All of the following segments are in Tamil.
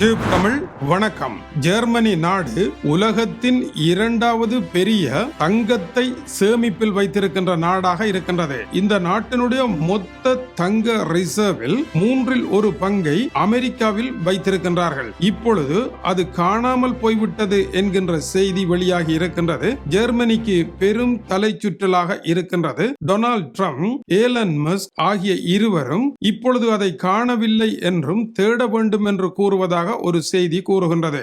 டியூப் தமிழ் வணக்கம். ஜெர்மனி நாடு உலகத்தின் இரண்டாவது பெரிய தங்கத்தை சேமிப்பில் வைத்திருக்கின்ற நாடாக இருக்கின்றது. இந்த நாட்டினுடைய மொத்த தங்க ரிசர்வில் மூன்றில் ஒரு பங்கை அமெரிக்காவில் வைத்திருக்கின்றார்கள். இப்பொழுது அது காணாமல் போய்விட்டது என்கின்ற செய்தி வெளியாகி இருக்கின்றது. ஜெர்மனிக்கு பெரும் தலை சுற்றலாக இருக்கின்றது. டொனால்ட் ட்ரம்ப் ஏலன் மஸ்க் ஆகிய இருவரும் இப்பொழுது அதை காணவில்லை என்றும் தேட வேண்டும் என்று கூறுவதாக ஒரு செய்தி கூறுகின்றது.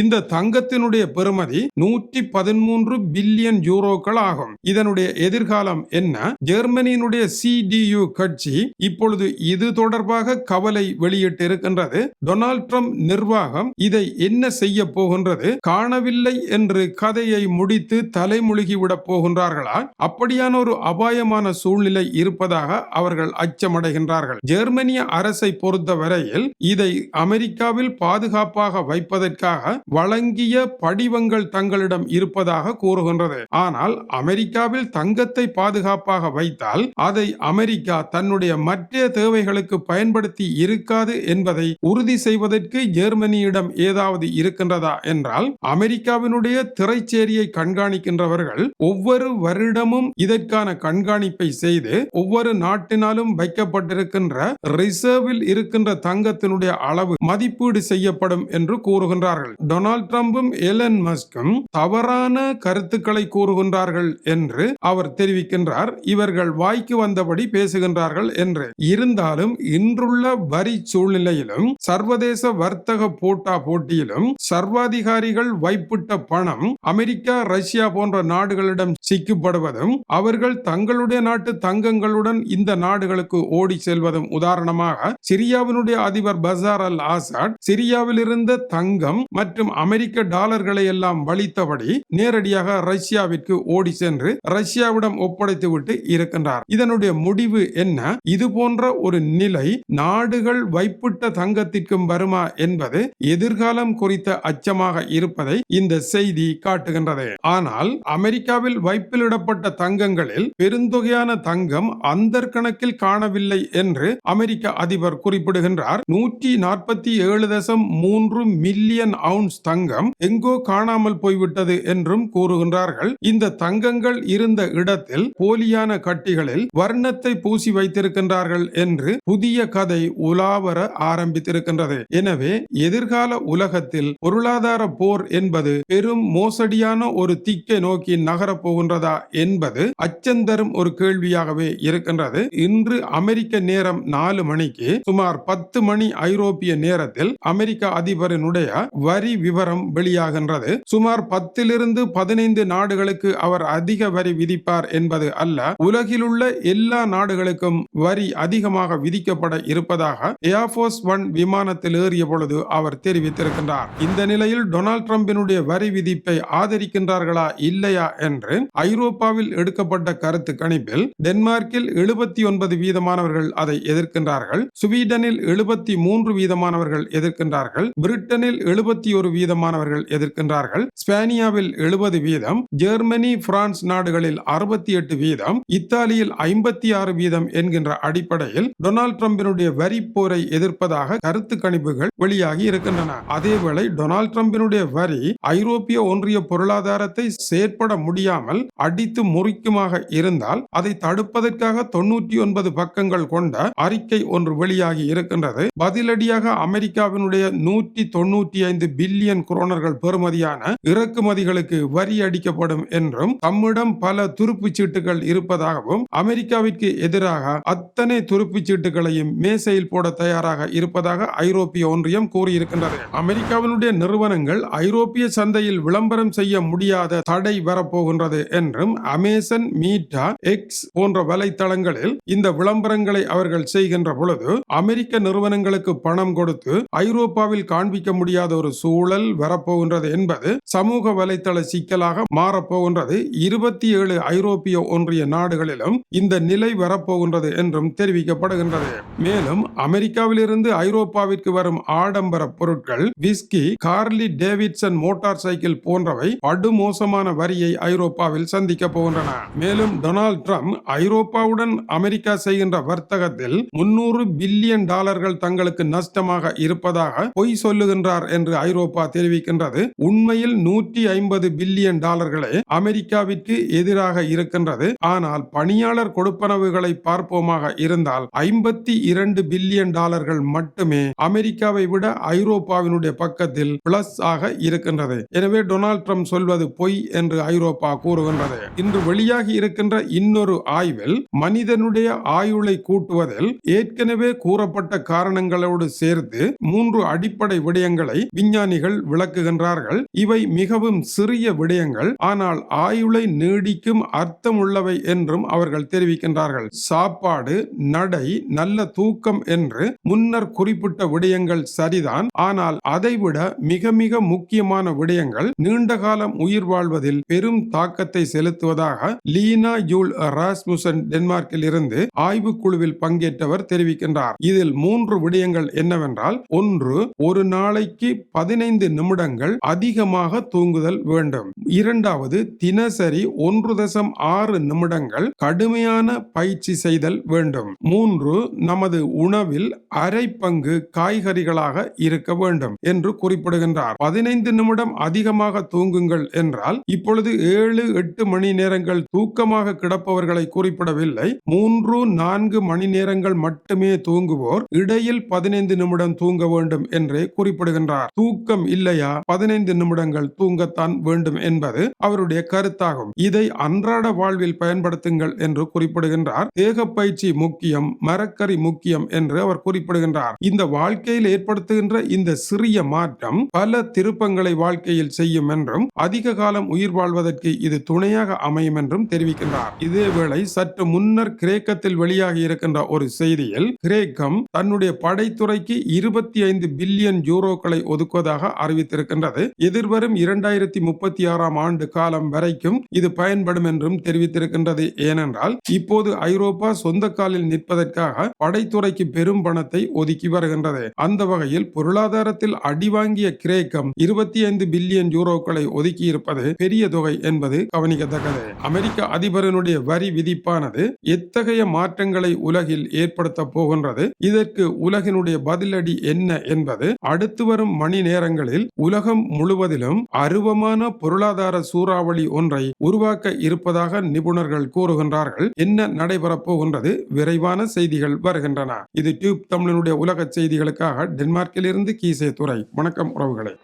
இந்த தங்கத்தினுடைய பெறுமதி நூற்றி பதிமூன்று பில்லியன் யூரோக்கள் ஆகும். இதனுடைய எதிர்காலம் என்ன? ஜெர்மனியினுடைய சிடியு கட்சி இப்பொழுது இது தொடர்பாக கவலை வெளியிட்டு இருக்கின்றது டொனால்ட் ட்ரம்ப் நிர்வாகம் இதை என்ன செய்ய போகின்றது? காணவில்லை என்று கதையை முடித்து தலைமுழுகி விடப் போகின்றார்களா? அப்படியான ஒரு அபாயமான சூழ்நிலை இருப்பதாக அவர்கள் அச்சமடைகின்றார்கள். ஜெர்மனிய அரசை பொறுத்தவரையில் இதை அமெரிக்காவில் பாதுகாப்பாக வைப்பதற்காக வழங்கிய படிவங்கள் தங்களிடம் இருப்பதாக கூறுகின்றது. ஆனால் அமெரிக்காவில் தங்கத்தை பாதுகாப்பாக வைத்தால் அதை அமெரிக்கா தன்னுடைய மற்ற தேவைகளுக்கு பயன்படுத்தி இருக்காது என்பதை உறுதி செய்வதற்கு ஜெர்மனியிடம் ஏதாவது இருக்கின்றதா என்றால் அமெரிக்காவினுடைய திரைச்சேரியை கண்காணிக்கின்றவர்கள் ஒவ்வொரு வருடமும் இதற்கான கண்காணிப்பை செய்து ஒவ்வொரு நாட்டினாலும் வைக்கப்பட்டிருக்கின்ற ரிசர்வில் இருக்கின்ற தங்கத்தினுடைய அளவு மதிப்பீடு செய்யப்படும் என்று கூறுகின்றார்கள். டொனால்ட் ட்ரம்பும் எலன் மஸ்கும் தவறான கருத்துக்களை கூறுகின்றார்கள் என்று அவர் தெரிவிக்கின்றார். இவர்கள் வாய்க்கு வந்தபடி பேசுகின்றார்கள் என்று. இருந்தாலும் இன்றுள்ள வரி சூழ்நிலையிலும் சர்வதேச வர்த்தக போட்டா போட்டியிலும் சர்வாதிகாரிகள் வைப்பிட்ட பணம் அமெரிக்கா ரஷ்யா போன்ற நாடுகளிடம் சிக்கப்படுவதும் அவர்கள் தங்களுடைய நாட்டு தங்கங்களுடன் இந்த நாடுகளுக்கு ஓடி செல்வதும் உதாரணமாக சிரியாவினுடைய அதிபர் பசார் அல் ஆசாட் சிரியாவில் இருந்த தங்கம் மற்றும் மேலும் அமெரிக்க டாலர்களை எல்லாம் வலித்தபடி நேரடியாக ரஷ்யாவிற்கு ஓடி சென்று ரஷ்யாவிடம் ஒப்படைத்து விட்டு இருக்கின்றார். இதனுடைய முடிவு என்ன? இது போன்ற ஒரு நிலை நாடுகள் வைப்பிட்ட தங்கத்திற்கும் வருமா என்பது எதிர்காலம் குறித்த அச்சமாக இருப்பதை இந்த செய்தி காட்டுகின்றது. ஆனால் அமெரிக்காவில் வைப்பிலிடப்பட்ட தங்கங்களில் பெருந்தொகையான தங்கம் அந்தர் கணக்கில் காணவில்லை என்று அமெரிக்க அதிபர் குறிப்பிடுகின்றார். நூற்றி நாற்பத்தி ஏழு தசம் மூன்று மில்லியன் அவுன்ஸ் தங்கம் எங்கோ காணாமல் போய்விட்டது என்றும் கூறுகின்றார்கள். இந்த தங்கங்கள் இருந்த இடத்தில் போலியான கட்டிகளில் வர்ணத்தை பூசி வைத்திருக்கின்றார்கள் என்று புதிய கதை உலாவர ஆரம்பித்திருக்கின்றது. எனவே எதிர்கால உலகத்தில் பொருளாதார போர் என்பது பெரும் மோசடியான ஒரு திக்கை நோக்கி நகரப் போகின்றதா என்பது அச்சந்தரும் ஒரு கேள்வியாகவே இருக்கின்றது. இன்று அமெரிக்க நேரம் நாலு மணிக்கு சுமார் பத்து மணி ஐரோப்பிய நேரத்தில் அமெரிக்க அதிபரினுடைய வரி விவரம் வெளியாகின்றது. சுமார் பத்திலிருந்து பதினைந்து நாடுகளுக்கு அவர் அதிக வரி விதிப்பார் என்பது அல்ல உலகிலுள்ள எல்லா நாடுகளுக்கும் வரி அதிகமாக விதிக்கப்பட இருப்பதாக ஏர்போர்ஸ் ஒன் விமானத்தில் ஏறிய பொழுது அவர் தெரிவித்திருக்கின்றார். இந்த நிலையில் டொனால்ட் ட்ரம்பினுடைய வரி விதிப்பை ஆதரிக்கின்றார்களா இல்லையா என்று ஐரோப்பாவில் எடுக்கப்பட்ட கருத்து கணிப்பில் டென்மார்க்கில் எழுபத்தி ஒன்பது வீதமானவர்கள் அதை எதிர்க்கின்றார்கள் சுவீடனில் எழுபத்தி மூன்று வீதமானவர்கள் எதிர்க்கின்றார்கள் பிரிட்டனில் எழுபத்தி ஒரு வீதமானவர்கள் எதிர்க்கின்றார்கள். ஸ்பானியாவில் எழுபது வீதம் ஜெர்மனி பிரான்ஸ் நாடுகளில் அறுபத்தி எட்டு வீதம் இத்தாலியில் ஐம்பத்தி ஆறு வீதம் என்கின்ற அடிப்படையில் டொனால்ட் டிரம்பினுடைய வரி போரை எதிர்ப்பதாக கருத்து கணிப்புகள் வெளியாகி இருக்கின்றன. அதேவேளை டொனால்ட் ட்ரம்பினுடைய வரி ஐரோப்பிய ஒன்றிய பொருளாதாரத்தை செயற்பட முடியாமல் அடித்து முறிக்குமாக இருந்தால் அதை தடுப்பதற்காக தொண்ணூற்றி ஒன்பது பக்கங்கள் கொண்ட அறிக்கை ஒன்று வெளியாகி இருக்கின்றது. பதிலடியாக அமெரிக்காவினுடைய நூற்றி தொண்ணூற்றி ஐந்து பில்லியன் குரோனர்கள் பெறுமதியான இறக்குமதிகளுக்கு வரி அடிக்கப்படும் என்றும் தம்மிடம் பல துருப்புச் சீட்டுகள் இருப்பதாகவும் அமெரிக்காவிற்கு எதிராக அத்தனை துருப்புச் சீட்டுகளையும் மேசையில் போட தயாராக இருப்பதாக ஐரோப்பிய ஒன்றியம் கூறியிருக்கின்றது. அமெரிக்காவினுடைய நிறுவனங்கள் ஐரோப்பிய சந்தையில் விளம்பரம் செய்ய முடியாத தடை வரப்போகின்றது என்றும் அமேசன் மீட்டா எக்ஸ் போன்ற வலைத்தளங்களில் இந்த விளம்பரங்களை அவர்கள் செய்கின்ற பொழுது அமெரிக்க நிறுவனங்களுக்கு பணம் கொடுத்து ஐரோப்பாவில் காண்பிக்க முடியாத ஒரு சூழல் சூழல் வரப்போகின்றது என்பது சமூக வலைத்தள சிக்கலாக மாறப்போகின்றது. இருபத்தி ஏழு ஐரோப்பிய ஒன்றிய நாடுகளிலும் இந்த நிலை வரப்போகின்றது என்றும் தெரிவிக்கப்படுகின்றது. மேலும் அமெரிக்காவிலிருந்து ஐரோப்பாவிற்கு வரும் ஆடம்பர பொருட்கள் whisky Harley Davidson motorcycle போன்றவை படுமோசமான வரியை ஐரோப்பாவில் சந்திக்க போகின்றன. மேலும் டொனால்ட் ட்ரம்ப் ஐரோப்பாவுடன் அமெரிக்கா செய்கின்ற வர்த்தகத்தில் முன்னூறு பில்லியன் டாலர்கள் தங்களுக்கு நஷ்டமாக இருப்பதாக பொய் சொல்லுகின்றார் என்று ஐரோப்பா தெரிவிக்கின்றது. உண்மையில் நூற்றி ஐம்பது பில்லியன் டாலர்களே அமெரிக்காவிற்கு எதிராக இருக்கின்றது. ஆனால் பணியாளர் கொடுப்பனவுகளை பார்ப்போமாக இருந்தால் ஐம்பத்தி இரண்டு பில்லியன் டாலர்கள் மட்டுமே அமெரிக்காவை விட ஐரோப்பாவினுடைய பக்கத்தில் பிளஸ் ஆக இருக்கின்றது. எனவே டொனால்ட் ட்ரம்ப் சொல்வது பொய் என்று ஐரோப்பா கூறுகின்றது. இன்று வெளியாகி இருக்கின்ற இன்னொரு ஆய்வில் மனிதனுடைய ஆயுளை கூட்டுவதில் ஏற்கனவே கூறப்பட்ட காரணங்களோடு சேர்த்து மூன்று அடிப்படை விடயங்களை விஞ்ஞானிகள் விளக்குகின்றார்கள். இவை மிகவும் சிறிய விடயங்கள். ஆனால் ஆயுளை நீடிக்கும் அர்த்தமுள்ளவை என்றும் அவர்கள் தெரிவிக்கின்றார்கள். சாப்பாடு நடை நல்ல தூக்கம் என்று முன்னர் குறிப்பிட்ட விடயங்கள் சரிதான். ஆனால் அதைவிட மிக மிக முக்கியமான விடயங்கள் நீண்ட காலம் உயிர் வாழ்வதில் பெரும் தாக்கத்தை செலுத்துவதாக லீனா யூல் ராஸ்முசன் டென்மார்க்கில் இருந்து ஆய்வுக்குழுவில் பங்கேற்றவர் தெரிவிக்கின்றார். இதில் மூன்று விடயங்கள் என்னவென்றால் ஒன்று ஒரு நாளைக்கு பதினைந்து நிமிடங்கள் அதிகமாக தூங்குதல் வேண்டும். இரண்டாவது தினசரி ஒன்று தசம் ஆறு நிமிடங்கள் கடுமையான பயிற்சி செய்தல் வேண்டும். மூன்று நமது உணவில் அரை பங்கு காய்கறிகளாக இருக்க வேண்டும் என்று குறிப்பிடுகின்றார். பதினைந்து நிமிடம் அதிகமாக தூங்குங்கள் என்றால் இப்பொழுது ஏழு எட்டு மணி நேரங்கள் தூக்கமாக கிடப்பவர்களை குறிப்பிடவில்லை. மூன்று நான்கு மணி நேரங்கள் மட்டுமே தூங்குவோர் இடையில் பதினைந்து நிமிடம் தூங்க வேண்டும் என்றே குறிப்பிடுகின்றார். தூக்கம் வேண்டும் இல்லையா? பதினைந்து நிமிடங்கள் தூங்கத்தான் வேண்டும் என்பது அவருடைய கருத்தாகும். இதை அன்றாட வாழ்வில் பயன்படுத்துங்கள் என்று குறிப்பிடுகின்றார். தேக பயிற்சி முக்கியம் மரக்கறி முக்கியம் என்று அவர் குறிப்பிடுகின்றார். இந்த வாழ்க்கையில் ஏற்படுத்துகின்ற இந்த சிறிய மாற்றம் பல திருப்பங்களை வாழ்க்கையில் செய்யும் என்றும் அதிக காலம் உயிர் வாழ்வதற்கு இது துணையாக அமையும் என்றும் தெரிவிக்கின்றார். இதேவேளை சற்று முன்னர் கிரேக்கத்தில் வெளியாகி இருக்கின்ற ஒரு செய்தியில் கிரேக்கம் தன்னுடைய படைத்துறைக்கு இருபத்தி ஐந்து பில்லியன் யூரோக்களை ஒதுக்குவதாக அறிவித்திருக்கின்றது. எதிர்வரும் இரண்டாயிரத்தி முப்பத்தி ஆறாம் ஆண்டு காலம் வரைக்கும் இது பயன்படும் என்றும் தெரிவித்திருக்கின்றது. ஏனென்றால் இப்போது ஐரோப்பா சொந்த காலில் நிற்பதற்காக படைத்துறைக்கு பெரும் பணத்தை ஒதுக்கி வருகின்றது. அந்த வகையில் பொருளாதாரத்தில் அடிவாங்கிய கிரேக்கம் இருபத்தி ஐந்து பில்லியன் யூரோக்களை ஒதுக்கி இருப்பது பெரிய தொகை என்பது கவனிக்கத்தக்கது. அமெரிக்க அதிபரனுடைய வரி விதிப்பானது எத்தகைய மாற்றங்களை உலகில் ஏற்படுத்த போகின்றது? இதற்கு உலகினுடைய பதிலடி என்ன என்பது அடுத்து வரும் மணி நேரங்கள் நேரங்களில் உலகம் முழுவதிலும் அருவமான பொருளாதார சூறாவளி ஒன்றை உருவாக்க இருப்பதாக நிபுணர்கள் கூறுகின்றார்கள். என்ன நடைபெறப் போகின்றது? விரைவான செய்திகள் வருகின்றன. இது டியூப் தமிழனுடைய உலக செய்திகளுக்காக டென்மார்க்கில் இருந்து கீசே துறை வணக்கம் உறவுகளை.